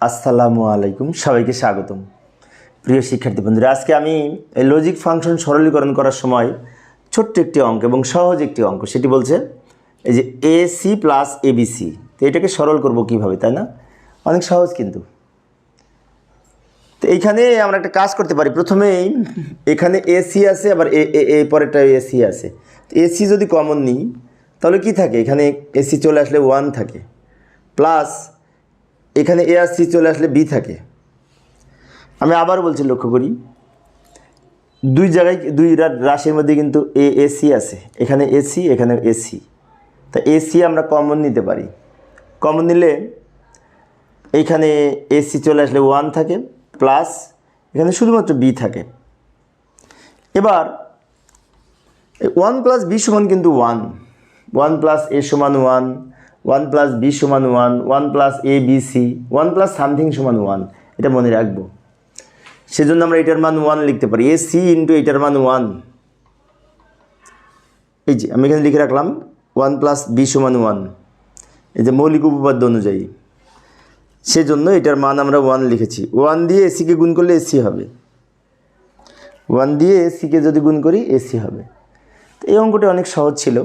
আসসালামু আলাইকুম, সবাইকে স্বাগতম। প্রিয় শিক্ষার্থী বন্ধুরা, আজকে আমি লজিক ফাংশন সরলীকরণ করার সময় ছোট্ট একটি অঙ্ক এবং সহজ একটি অঙ্ক, সেটি বলছে এই যে A C plus A B C তো এটাকে সরল করব কীভাবে, তাই না? অনেক সহজ কিন্তু। তো এইখানে আমরা একটা কাজ করতে পারি, প্রথমেই এখানে এসি আছে, আবার এ- এ পরেরটা এসি আছে। এসি যদি কমন নিই, তাহলে কি থাকে? এখানে এসি চলে আসলে ওয়ান থাকে। প্লাস এখানে এ আর সি চলে আসলে বি থাকে। আমি আবার বলছি লক্ষ্য করি, দুই জায়গায় দুই রাশির মধ্যে কিন্তু এ এসি আছে। এখানে এসি এখানে এসি তা এসি আমরা কমন নিতে পারি। কমন নিলে এইখানে এসি চলে আসলে ওয়ান থাকে প্লাস এখানে শুধুমাত্র বি থাকে। এবার ওয়ান প্লাস বি সমান কিন্তু ওয়ান ওয়ান প্লাস এ সমান ওয়ান ওয়ান প্লাস বি সমান one one plus A B C, one plus something সমান ওয়ান। এটা মনে রাখব। সেজন্য আমরা এটার মান ওয়ান লিখতে পারি। এ সি ইন্টু এটার মান ওয়ান। এই যে, আমি এখানে লিখে রাখলাম, ওয়ান প্লাস বি সমান ওয়ান। এই যে মৌলিক উপপাদ্য অনুযায়ী। সেজন্য এটার মান আমরা ওয়ান লিখেছি। ওয়ান দিয়ে এসিকে গুণ করলে এসি হবে। ওয়ান দিয়ে এসিকে যদি গুণ করি এসি হবে। তো এই অঙ্কটা অনেক সহজ ছিল।